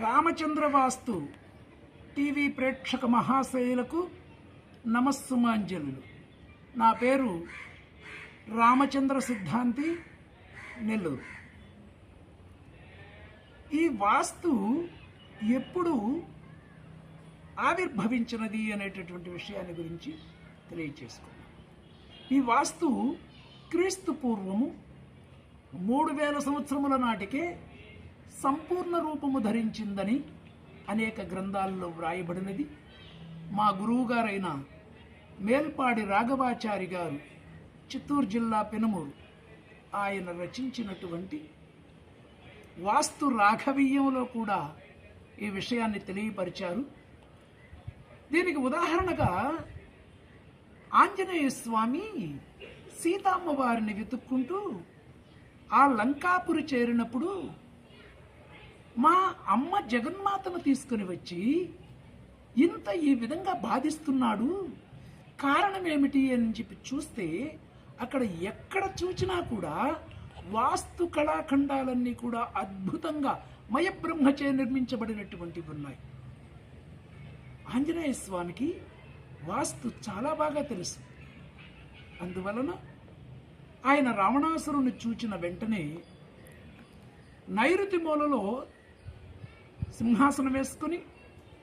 రామచంద్ర వాస్తు TV ప్రేక్షక మహాశయులకు నమస్సుమాంజలు నా పేరు రామచంద్ర సిద్ధాంతి నెల్లూరు. ఈ వాస్తు ఎప్పుడు ఆవిర్భవించినది అనేటటువంటి విషయాన్ని గురించి తెలియచేసుకున్నాం ఈ వాస్తు క్రీస్తు పూర్వము మూడు వేల సంవత్సరముల నాటికే సంపూర్ణ రూపము ధరించిందని అనేక గ్రంథాల్లో వ్రాయబడినది. మా గురువుగారైన మేల్పాడి రాఘవాచారి గారు చిత్తూరు జిల్లా పెనుమూరు. ఆయన రచించినటువంటి వాస్తు రాఘవీయంలో కూడా ఈ విషయాన్ని తెలియపరిచారు. దీనికి ఉదాహరణగా ఆంజనేయ స్వామి సీతమ్మవారిని వెతుక్కుంటూ ఆ లంకాపురి చేరినప్పుడు మా అమ్మ జగన్మాతను తీసుకుని వచ్చి ఇంత ఈ విధంగా బాధిస్తున్నాడు. కారణం ఏమిటి అని చెప్పి చూస్తే అక్కడ ఎక్కడ చూచినా కూడా వాస్తు కళాఖండాలన్నీ కూడా అద్భుతంగా మయబ్రహ్మచే నిర్మించబడినటువంటివి ఉన్నాయి. ఆంజనేయ స్వామికి వాస్తు చాలా బాగా తెలుసు. అందువలన ఆయన రావణాసురుని చూచిన వెంటనే నైరుతి మూలలో సింహాసనం వేసుకుని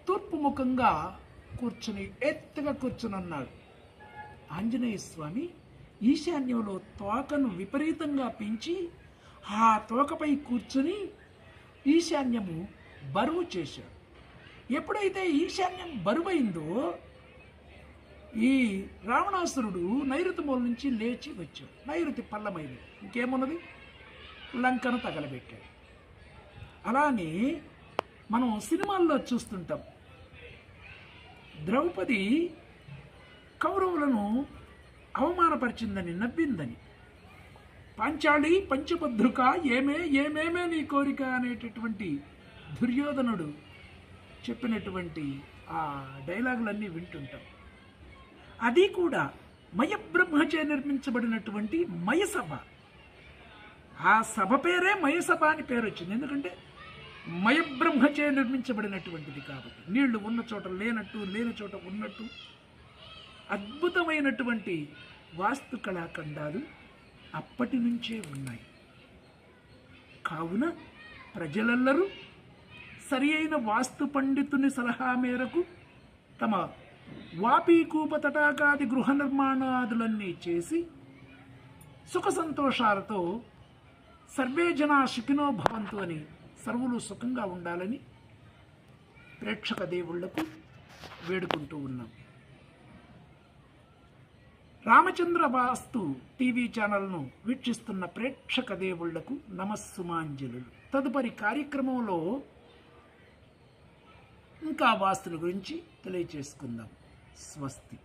తూర్పు ముఖంగా కూర్చుని ఎత్తుగా కూర్చునన్నాడు. ఆంజనేయ స్వామి ఈశాన్యంలో తోకను విపరీతంగా పెంచి ఆ తోకపై కూర్చుని ఈశాన్యము బరువు చేశాడు. ఎప్పుడైతే ఈశాన్యం బరువైందో ఈ రావణాసురుడు నైరుతి మూల నుంచి లేచి వచ్చాడు. నైరుతి పల్లమైంది ఇంకేమున్నది? లంకను తగలబెట్టాడు. అలానే మనం సినిమాల్లో చూస్తుంటాం. ద్రౌపది కౌరవులను అవమానపరిచిందని నవ్విందని. పాంచాళి పంచభద్రుక ఏమే ఏమేమే నీ కోరిక అనేటటువంటి దుర్యోధనుడు చెప్పినటువంటి ఆ డైలాగులన్నీ వింటుంటాం. అది కూడా మయబ్రహ్మచే నిర్మించబడినటువంటి మయసభ. ఆ సభ పేరే మయసభ అని పేరు వచ్చింది ఎందుకంటే మయబ్రహ్మచే నిర్మించబడినటువంటిది కాబట్టి. నీళ్ళు ఉన్న చోట లేనట్టు లేని చోట ఉన్నట్టు అద్భుతమైనటువంటి వాస్తు కళాఖండాలు అప్పటి నుంచే ఉన్నాయి. కావున ప్రజలెల్లరూ సరి అయిన వాస్తు పండితుని సలహా మేరకు తమ వాపీకూప తటాకాది గృహ నిర్మాణాదులన్నీ చేసి సుఖ సంతోషాలతో సర్వే జనా సుఖినో భవంతు అని సర్వులు సుఖంగా ఉండాలని ప్రేక్షక దేవుళ్ళకు వేడుకుంటూ ఉన్నాం. రామచంద్ర వాస్తు టీవీ ఛానల్ను వీక్షిస్తున్న ప్రేక్షక దేవుళ్ళకు నమస్సుమాంజలు. తదుపరి కార్యక్రమంలో ఇంకా వాస్తుల గురించి తెలియచేసుకుందాం. స్వస్తి.